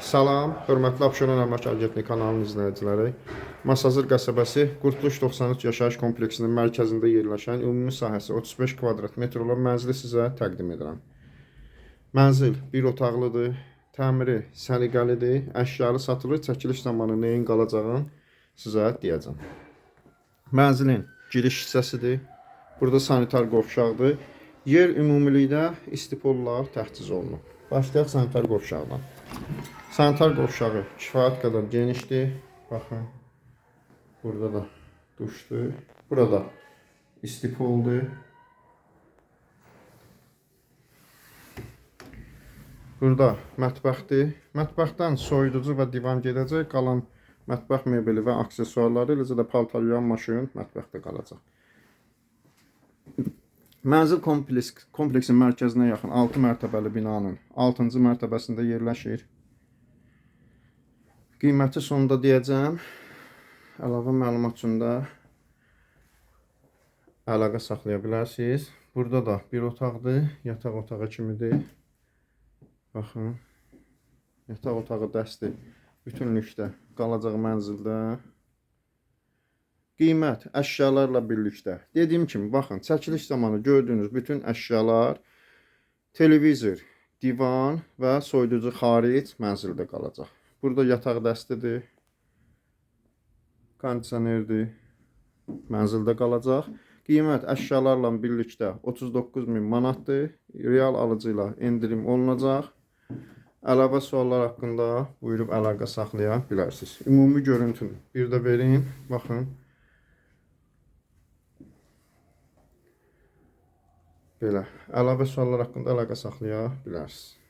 Salam, hörmətli Abşeron Əmlak Agentliyi kanalının izləyiciləri. Masazır qəsəbəsi Qurtuluş 93 yaşayış kompleksinin mərkəzində yerləşən ümumi sahəsi 35 kvadrat metr olan mənzili sizə təqdim edirəm. Mənzil bir otaqlıdır, təmiri səliqəlidir, əşyalı satılır, çəkiliş zamanı nəyin qalacağını sizə deyəcəm. Mənzilin giriş hissəsidir. Burada sanitar qovşaqdır. Yer ümumilikdə istipolla təchiz olunub. Başlayaq sanitar qovşaqdan. Sanitar qovşağı kifayət qədər genişdir. Baxın. Burada da duşdur. Burada istipoldur. Burada mətbəxdir. Mətbəxdən soyuducu və divan gedəcək. Qalan mətbəx mebeli və aksesuarları, eləcə də paltar yuyan maşın mətbəxdə qalacaq. Mənzil kompleks, kompleksin mərkəzinə yaxın 6 mərtəbəli binanın 6-cı mərtəbəsində yerləşir. Qiyməti sonda deyəcəm. Əlavə məlumat üçün də əlaqə saxlaya bilərsiniz. Burada da bir otaqdır, yataq otağı kimidir. Baxın. Yataq otağı dəsti bütünlükdə qalacaq mənzildə. Qiymət əşyalarla birlikdə. Dediyim kimi, baxın, çəkiliş zamanı gördüyünüz bütün əşyalar televizor, divan və soyuducu xaric mənzildə qalacaq. Burada yataq dəstidir. Kondisionerdir. Mənzildə qalacaq. Qiymət əşyalarla birlikdə 39 min manatdır. Real alıcı ilə endirim olunacaq. Əlavə suallar haqqında buyurub əlaqə saxlaya bilərsiniz. Ümumi görüntünü bir də verim. Baxın. Belə. Əlavə suallar haqqında əlaqə saxlaya bilərsiniz.